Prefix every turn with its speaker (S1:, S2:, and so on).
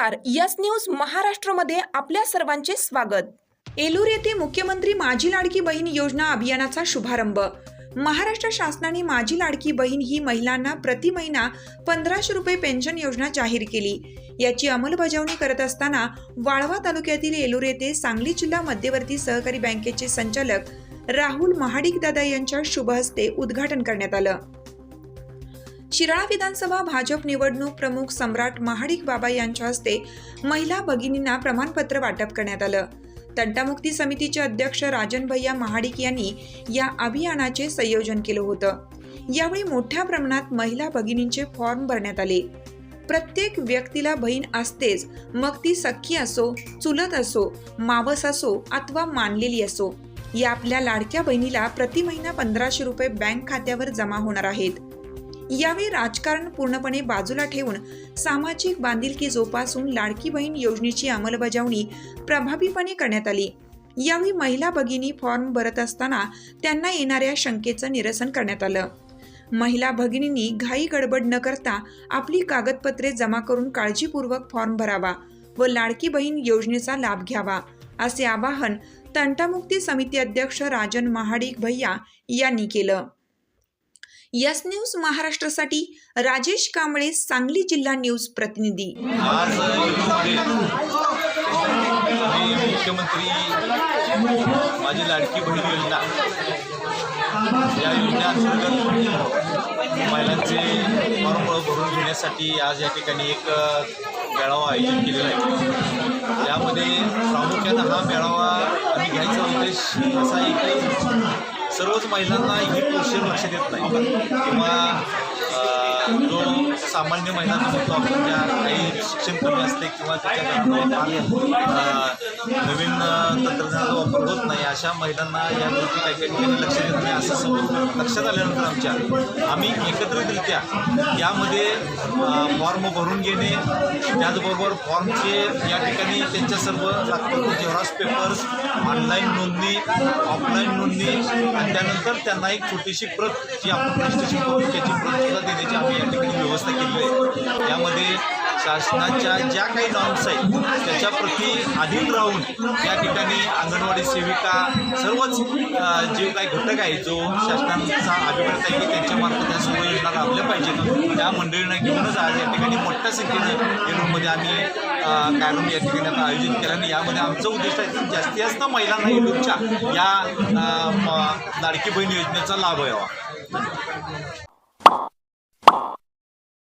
S1: नमस्कार. Yes news महाराष्ट्रमध्ये आपल्या सर्वांचे स्वागत. एलूर येथे मुख्यमंत्री माझी लाडकी बहीण योजना अभियानाचा शुभारंभ. महाराष्ट्र शासनाने माझी लाडकी बहीण ही महिलांना प्रति महिना पंधराशे रुपये पेन्शन योजना जाहीर केली. याची अंमलबजावणी करत असताना वाळवा तालुक्यातील एलूर येथे सांगली जिल्हा मध्यवर्ती सहकारी बँकेचे संचालक राहुल महाडिक दादा यांच्या शुभ हस्ते उद्घाटन करण्यात आलं. शिराळा विधानसभा भाजप निवडणूक प्रमुख सम्राट महाडिक बाबा यांच्या हस्ते महिला भगिनींना प्रमाणपत्र वाटप करण्यात आलं. तंटामुक्ती समितीचे अध्यक्ष राजन भैया महाडिक यांनी या अभियानाचे संयोजन केलं होतं. यावेळी मोठ्या प्रमाणात महिला भगिनींचे फॉर्म भरण्यात आले. प्रत्येक व्यक्तीला बहीण असतेच मग ती सख्खी असो चुलत असो मावस असो अथवा मानलेली असो या आपल्या लाडक्या बहिणीला प्रति महिना पंधराशे रुपये बँक खात्यावर जमा होणार आहेत. यावेळी राजकारण पूर्णपणे बाजूला ठेवून सामाजिक बांधिलकी जोपासून लाडकी बहीण योजनेची अंमलबजावणी प्रभावीपणे करण्यात आली. यावेळी महिला भगिनी फॉर्म भरत असताना त्यांना येणाऱ्या शंकेचं निरसन करण्यात आलं. महिला भगिनींनी घाई गडबड न करता आपली कागदपत्रे जमा करून काळजीपूर्वक फॉर्म भरावा व लाडकी बहीण योजनेचा लाभ घ्यावा असे आवाहन तंटामुक्ती समिती अध्यक्ष राजन महाडिक भैया यांनी केलं. यस न्यूज महाराष्ट्रासाठी राजेश कांबळे सांगली जिल्हा न्यूज प्रतिनिधी.
S2: मुख्यमंत्री माझी लाडकी बहीण योजना. या योजनेअंतर्गत महिलांचे फॉर्म भरून घेण्यासाठी आज या ठिकाणी एक मेळावा आयोजित केलेला आहे. यामध्ये प्रामुख्यानं हा मेळावा आम्ही घ्यायचा उद्देश असा एक सर्वच महिलांना ही पोषण लक्ष देत नाही. किंवा सामान्य महिलांना म्हणतो आपण ज्या काही शिक्षण कमी असते किंवा त्याच्या नवीन तंत्रज्ञानाचा वापर होत नाही अशा महिलांना या गोष्टी काही काही ठिकाणी लक्ष देत नाही असं समोर लक्षात आल्यानंतर आमच्या आम्ही एकत्रितरित्या यामध्ये फॉर्म भरून घेणे त्याचबरोबर फॉर्मचे या ठिकाणी त्यांच्या सर्व लागतं जेवरास पेपर्स ऑनलाईन नोंदणी ऑफलाईन नोंदणी आणि त्यानंतर त्यांना एक छोटीशी प्रत जी आपण रजिस्ट्रेशन करून त्याची प्रत देण्याची आम्ही या ठिकाणी व्यवस्था केली. आहे यामध्ये शासनाच्या ज्या काही नॉर्म्स आहेत त्याच्याप्रती अधीन राहून या ठिकाणी अंगणवाडी सेविका सर्वच जे काही घटक आहेत जो शासनाचा अभिप्राय आहे की त्यांच्यामार्फत या सर्व योजना राबल्या पाहिजेत. त्या मंडळींना घेऊनच आज या ठिकाणी मोठ्या संख्येनं येलूरमध्ये आम्ही अ, कार्यक्रम या ठिकाणी आता आयोजित केला आणि यामध्ये आमचं उद्दिष्ट आहे की जास्तीत जास्त महिलांना येलूरच्या या लाडकी बहीण योजनेचा लाभ यावा